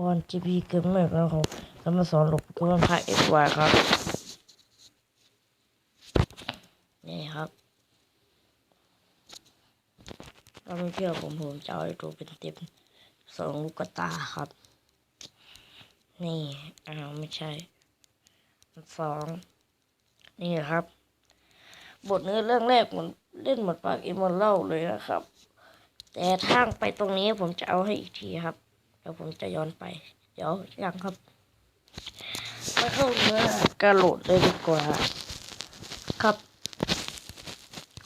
ปอนจีพีเกินเมื่อแล้วผมจะมาสอนหลบกวนพาเอ็กวายครับ นี่ครับถ้าไม่เชื่อผมผมจะเอาให้ดูเป็นเต็มสองลูกตาครับ นี่อ้าวไม่ใช่สองนี่ครับ บทเนื้อเรื่องแรกมันเล่นหมดปากเอมอนเล่าเลยนะครับ แต่ทางไปตรงนี้ผมจะเอาให้อีกทีครับ ดี๋ยวผมจะย้อนไป เดี๋ยวยังครับมาเข้าเนื้อกระโหลดเลยดีกว่า ครับ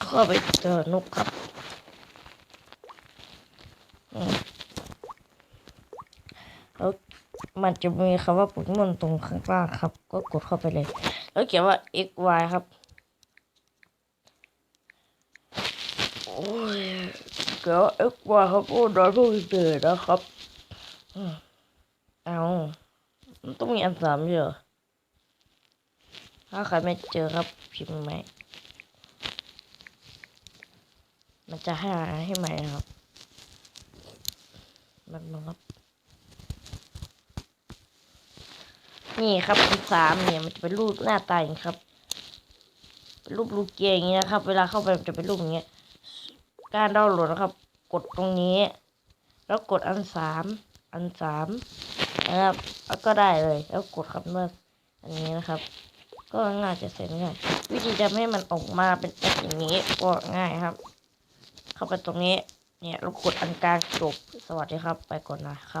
เข้าไปเจอนกครับอืมแล้วมันจะมีคำว่าปเกมอนตรงข้างล่างครับ ก็กดเข้าไปเลย แล้วเขียนว่า x y ครับโอ้ยเกี่ยว x y ครับโอ้ดอยพวกเดือนะครับ เอามันต้องมีอันสามเยอะ ถ้าใครไม่เจอครับพิมพ์ไหม มันจะหาให้ใหม่นะครับมันมาครับ นี่ครับอันสามเนี่ยมันจะเป็นรูปหน้าตาอย่างครับเป็นรูปลูกเกียร์อย่างนี้นะครับ เวลาเข้าไปมันจะเป็นรูปอย่างเงี้ย การดาวน์โหลดนะครับ กดตรงนี้ แล้วกดอันสาม อันสามนะครับก็ได้เลย แล้วกดคัมเมอร์อันนี้นะครับ ก็ง่ายจะเสร็จง่ายวิธีจะให้มันออกมาเป็นแบบอย่างนี้ก็ง่ายครับ เข้าไปตรงนี้ เนี่ยแล้วกดอันกลางจบสวัสดีครับ ไปก่อนนะครับ